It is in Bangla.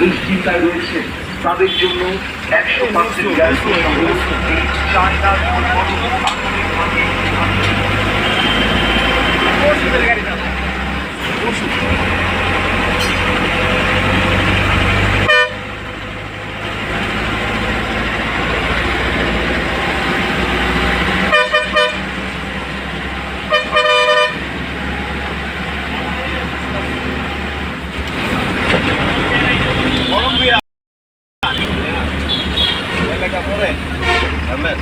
দুশ্চিন্তায় রয়েছে। তাদের জন্য একশো পার্সেন্ট গ্যাস চায়না 对，咱们。